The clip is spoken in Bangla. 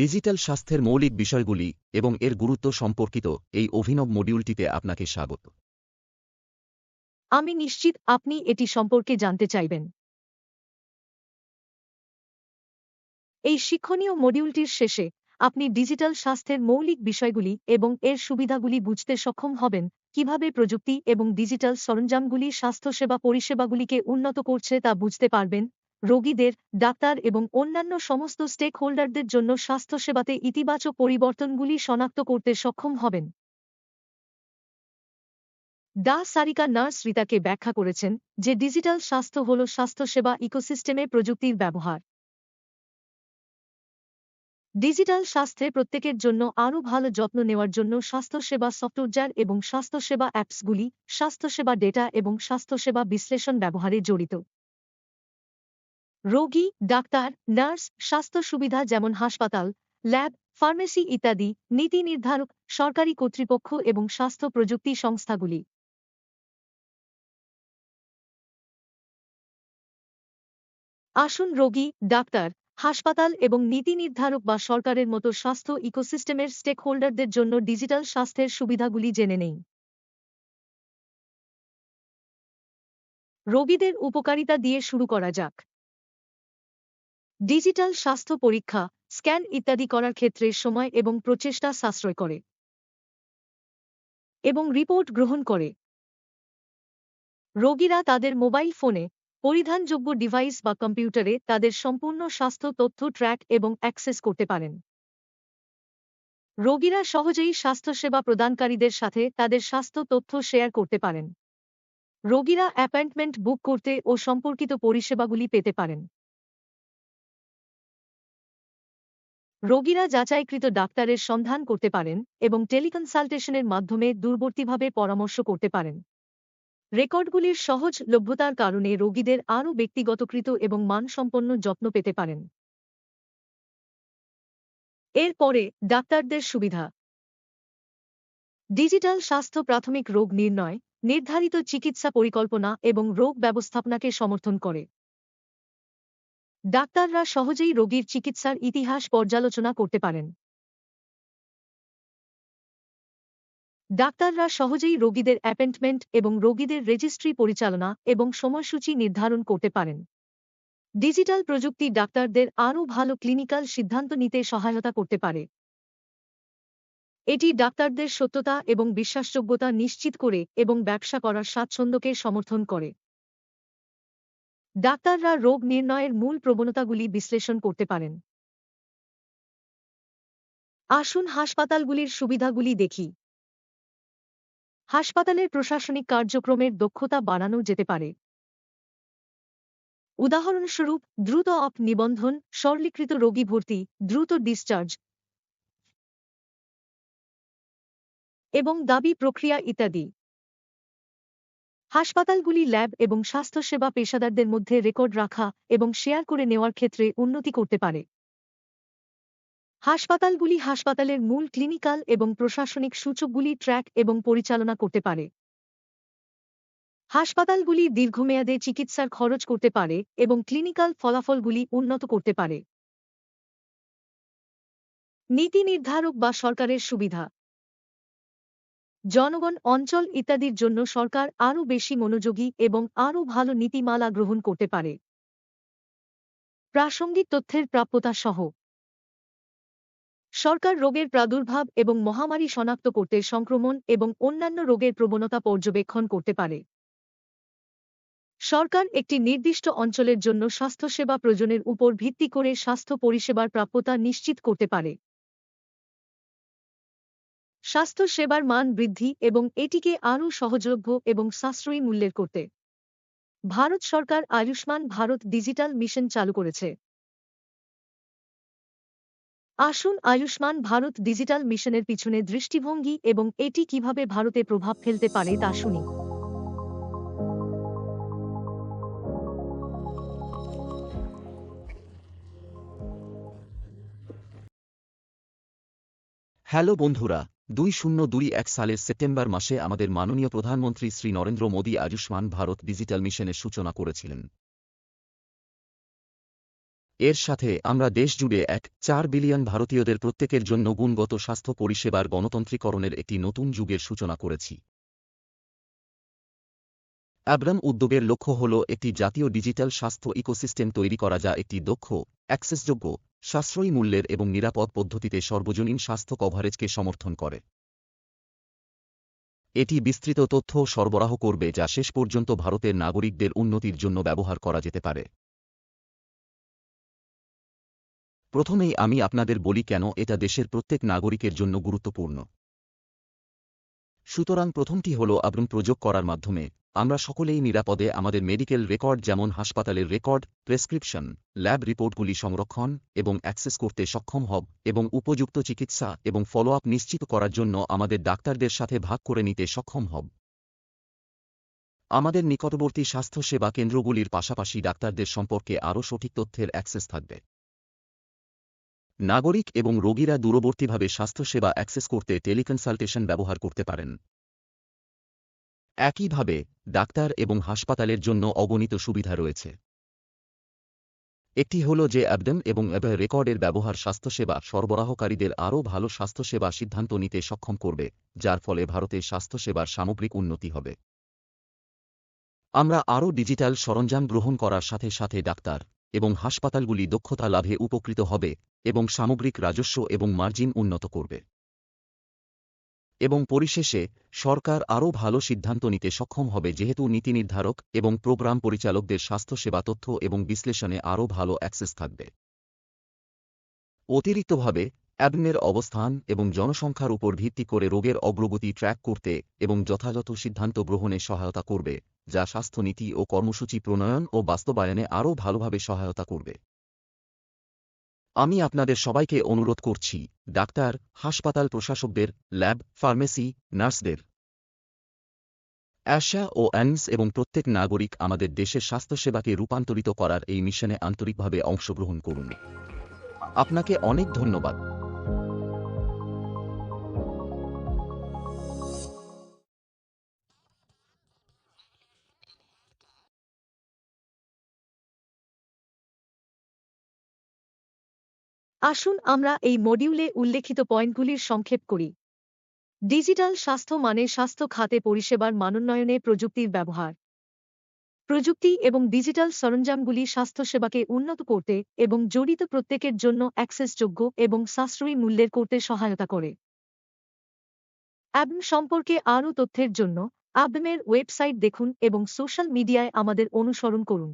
ডিজিটাল স্বাস্থ্যের মৌলিক বিষয়গুলি এবং এর গুরুত্ব সম্পর্কিত এই অভিনব মডিউলটিতে আপনাকে স্বাগত। আমি নিশ্চিত আপনি এটি সম্পর্কে জানতে চাইবেন। এই শিক্ষণীয় মডিউলটির শেষে আপনি ডিজিটাল স্বাস্থ্যের মৌলিক বিষয়গুলি এবং এর সুবিধাগুলি বুঝতে সক্ষম হবেন, কীভাবে প্রযুক্তি এবং ডিজিটাল সরঞ্জামগুলি স্বাস্থ্যসেবা পরিষেবাগুলিকে উন্নত করছে তা বুঝতে পারবেন রোগীদের, ডাক্তার এবং অন্যান্য সমস্ত স্টেক হোল্ডারদের জন্য স্বাস্থ্যসেবাতে ইতিবাচক পরিবর্তনগুলি শনাক্ত করতে সক্ষম হবেন। দা সারিকা নার্স রিতাকে ব্যাখ্যা করেছেন যে ডিজিটাল স্বাস্থ্য হল স্বাস্থ্যসেবা ইকোসিস্টেমে প্রযুক্তির ব্যবহার। ডিজিটাল স্বাস্থ্যে প্রত্যেকের জন্য আরও ভালো যত্ন নেওয়ার জন্য স্বাস্থ্যসেবা সফটওয়্যার এবং স্বাস্থ্যসেবা অ্যাপসগুলি স্বাস্থ্যসেবা ডেটা এবং স্বাস্থ্যসেবা বিশ্লেষণ ব্যবহারে জড়িত। রোগী, ডাক্তার, নার্স, স্বাস্থ্য সুবিধা যেমন হাসপাতাল, ল্যাব, ফার্মেসি ইত্যাদি নীতি নির্ধারক, সরকারি কর্তৃপক্ষ এবং স্বাস্থ্য প্রযুক্তি সংস্থাগুলি। আসুন রোগী, ডাক্তার, হাসপাতাল এবং নীতি নির্ধারক বা সরকারের মতো স্বাস্থ্য ইকোসিস্টেমের স্টেক হোল্ডারদের জন্য ডিজিটাল স্বাস্থ্যের সুবিধাগুলি জেনে নেই। রোগীদের উপকারিতা দিয়ে শুরু করা যাক। ডিজিটাল স্বাস্থ্য পরীক্ষা, স্ক্যান ইত্যাদি করার ক্ষেত্রে সময় এবং প্রচেষ্টা সাশ্রয় করে এবং রিপোর্ট গ্রহণ করে। রোগীরা তাদের মোবাইল ফোনে পরিধানযোগ্য ডিভাইস বা কম্পিউটারে তাদের সম্পূর্ণ স্বাস্থ্য তথ্য ট্র্যাক এবং অ্যাক্সেস করতে পারেন। রোগীরা সহজেই স্বাস্থ্যসেবা প্রদানকারীদের সাথে তাদের স্বাস্থ্য তথ্য শেয়ার করতে পারেন। রোগীরা অ্যাপয়েন্টমেন্ট বুক করতে ও সম্পর্কিত পরিষেবাগুলি পেতে পারেন। রোগীরা যাচাইকৃত ডাক্তারের সন্ধান করতে পারেন এবং টেলিকনসালটেশনের মাধ্যমে দূরবর্তীভাবে পরামর্শ করতে পারেন। রেকর্ডগুলির সহজ লভ্যতার কারণে রোগীদের আরও ব্যক্তিগতকৃত এবং মানসম্পন্ন যত্ন পেতে পারেন। এরপরে, ডাক্তারদের সুবিধা। ডিজিটাল স্বাস্থ্য প্রাথমিক রোগ নির্ণয়, নির্ধারিত চিকিৎসা পরিকল্পনা এবং রোগ ব্যবস্থাপনাকে সমর্থন করে। ডাক্তাররা সহজেই রোগীর চিকিৎসার ইতিহাস পর্যালোচনা করতে পারেন। ডাক্তাররা সহজেই রোগীদের অ্যাপয়েন্টমেন্ট এবং রোগীদের রেজিস্ট্রি পরিচালনা এবং সময়সূচি নির্ধারণ করতে পারেন। ডিজিটাল প্রযুক্তি ডাক্তারদের আরও ভালো ক্লিনিক্যাল সিদ্ধান্ত নিতে সহায়তা করতে পারে। এটি ডাক্তারদের সত্যতা এবং বিশ্বাসযোগ্যতা নিশ্চিত করে এবং ব্যবসা করার স্বাচ্ছন্দ্যকে সমর্থন করে। ডাক্তাররা রোগ নির্ণয়ের মূল প্রবণতাগুলি বিশ্লেষণ করতে পারেন। আসুন হাসপাতালগুলির সুবিধাগুলি দেখি। হাসপাতালের প্রশাসনিক কার্যক্রমের দক্ষতা বাড়ানো যেতে পারে। উদাহরণস্বরূপ, দ্রুত অপ নিবন্ধন, সরলীকৃত রোগী ভর্তি, দ্রুত ডিসচার্জ এবং দাবি প্রক্রিয়া ইত্যাদি। হাসপাতালগুলি ল্যাব এবং স্বাস্থ্যসেবা পেশাদারদের মধ্যে রেকর্ড রাখা এবং শেয়ার করে নেওয়ার ক্ষেত্রে উন্নতি করতে পারে। হাসপাতালগুলি হাসপাতালের মূল ক্লিনিক্যাল এবং প্রশাসনিক সূচকগুলি ট্র্যাক এবং পরিচালনা করতে পারে। হাসপাতালগুলি দীর্ঘমেয়াদে চিকিৎসার খরচ করতে পারে এবং ক্লিনিক্যাল ফলাফলগুলি উন্নত করতে পারে। নীতি নির্ধারক বা সরকারের সুবিধা। জনগণ, অঞ্চল ইত্যাদির জন্য সরকার আরও বেশি মনোযোগী এবং আরও ভালো নীতিমালা গ্রহণ করতে পারে। প্রাসঙ্গিক তথ্যের প্রাপ্যতা সহ। সরকার রোগের প্রাদুর্ভাব এবং মহামারী শনাক্ত করতে সংক্রমণ এবং অন্যান্য রোগের প্রবণতা পর্যবেক্ষণ করতে পারে। সরকার একটি নির্দিষ্ট অঞ্চলের জন্য স্বাস্থ্যসেবা প্রয়োজনের উপর ভিত্তি করে স্বাস্থ্য পরিষেবার প্রাপ্যতা নিশ্চিত করতে পারে। স্বাস্থ্য সেবার মান বৃদ্ধি এবং এটিকে আরও সহজলভ্য এবং সাশ্রয়ী মূল্যের করতে। ভারত সরকার আয়ুষ্মান ভারত ডিজিটাল মিশন চালু করেছে। আসুন আয়ুষ্মান ভারত ডিজিটাল মিশনের পিছনে দৃষ্টিভঙ্গি এবং এটি কীভাবে ভারতে প্রভাব ফেলতে পারে তা শুনি। হ্যালো বন্ধুরা দুই শূন্য দুই এক সালের সেপ্টেম্বর মাসে আমাদের মাননীয় প্রধানমন্ত্রী শ্রী নরেন্দ্র মোদী আয়ুষ্মান ভারত ডিজিটাল মিশনের সূচনা করেছিলেন। এর সাথে আমরা দেশ জুড়ে এক চার বিলিয়ন ভারতীয়দের প্রত্যেকের জন্য গুণগত স্বাস্থ্য পরিষেবার গণতন্ত্রীকরণের একটি নতুন যুগের সূচনা করেছি। অ্যাব্রাম উদ্যোগের লক্ষ্য হল একটি জাতীয় ডিজিটাল স্বাস্থ্য ইকোসিস্টেম তৈরি করা যা একটি দক্ষ, অ্যাক্সেসযোগ্য, সাশ্রয়ী মূল্যের এবং নিরাপদ পদ্ধতিতে সর্বজনীন স্বাস্থ্য কভারেজকে সমর্থন করে। এটি বিস্তৃত তথ্য সরবরাহ করবে যা শেষ পর্যন্ত ভারতের নাগরিকদের উন্নতির জন্য ব্যবহার করা যেতে পারে। প্রথমেই আমি আপনাদের বলি কেন এটা দেশের প্রত্যেক নাগরিকের জন্য গুরুত্বপূর্ণ। সুতরাং প্রথমটি হল আব্রুম প্রযোগ করার মাধ্যমে আমরা সকলেই নিরাপদে আমাদের মেডিকেল রেকর্ড যেমন হাসপাতালের রেকর্ড, প্রেসক্রিপশন, ল্যাব রিপোর্টগুলি সংরক্ষণ এবং অ্যাক্সেস করতে সক্ষম হব এবং উপযুক্ত চিকিৎসা এবং ফলো আপ নিশ্চিত করার জন্য আমাদের ডাক্তারদের সাথে ভাগ করে নিতে সক্ষম হব। আমাদের নিকটবর্তী স্বাস্থ্যসেবা কেন্দ্রগুলির পাশাপাশি ডাক্তারদের সম্পর্কে আরও সঠিক তথ্যের অ্যাক্সেস থাকবে। নাগরিক এবং রোগীরা দূরবর্তীভাবে স্বাস্থ্যসেবা অ্যাক্সেস করতে টেলিকনসালটেশন ব্যবহার করতে পারেন। একইভাবে, ডাক্তার এবং হাসপাতালের জন্য অগণিত সুবিধা রয়েছে। একটি হল যে অ্যাবডেম এবং অ্যাব রেকর্ডের ব্যবহার স্বাস্থ্যসেবা সরবরাহকারীদের আরও ভালো স্বাস্থ্যসেবা সিদ্ধান্ত নিতে সক্ষম করবে, যার ফলে ভারতে স্বাস্থ্যসেবার সামগ্রিক উন্নতি হবে। আমরা আরও ডিজিটাল সরঞ্জাম গ্রহণ করার সাথে সাথে ডাক্তার এবং হাসপাতালগুলি দক্ষতা লাভে উপকৃত হবে এবং সামগ্রিক রাজস্ব এবং মার্জিন উন্নত করবে। এবং পরিশেষে সরকার আরও ভালো সিদ্ধান্ত নিতে সক্ষম হবে যেহেতু নীতি নির্ধারক এবং প্রোগ্রাম পরিচালকদের স্বাস্থ্যসেবা তথ্য এবং বিশ্লেষণে আরও ভালো অ্যাক্সেস থাকবে। অতিরিক্তভাবে অ্যাবনের অবস্থান এবং জনসংখ্যার উপর ভিত্তি করে রোগের অগ্রগতি ট্র্যাক করতে এবং যথাযথ সিদ্ধান্ত গ্রহণে সহায়তা করবে, যা স্বাস্থ্যনীতি ও কর্মসূচি প্রণয়ন ও বাস্তবায়নে আরও ভালোভাবে সহায়তা করবে। আমি আপনাদের সবাইকে অনুরোধ করছি, ডাক্তার, হাসপাতাল প্রশাসকদের, ল্যাব, ফার্মেসি, নার্সদের। অ্যাশা ও অ্যানস এবং প্রত্যেক নাগরিক আমাদের দেশের স্বাস্থ্যসেবাকে রূপান্তরিত করার এই মিশনে আন্তরিকভাবে অংশগ্রহণ করুন। আপনাকে অনেক ধন্যবাদ। আসুন আমরা এই মডিউলে উল্লেখিত পয়েন্টগুলির সংক্ষেপ করি। ডিজিটাল স্বাস্থ্য মানে স্বাস্থ্য খাতে পরিষেবার মানোন্নয়নে প্রযুক্তির ব্যবহার। প্রযুক্তি এবং ডিজিটাল সরঞ্জামগুলি স্বাস্থ্যসেবাকে উন্নত করতে এবং জড়িত প্রত্যেকের জন্য অ্যাক্সেসযোগ্য এবং সাশ্রয়ী মূল্যের করতে সহায়তা করে। অ্যাবম সম্পর্কে আরও তথ্যের জন্য আবমের ওয়েবসাইট দেখুন এবং সোশ্যাল মিডিয়ায় আমাদের অনুসরণ করুন।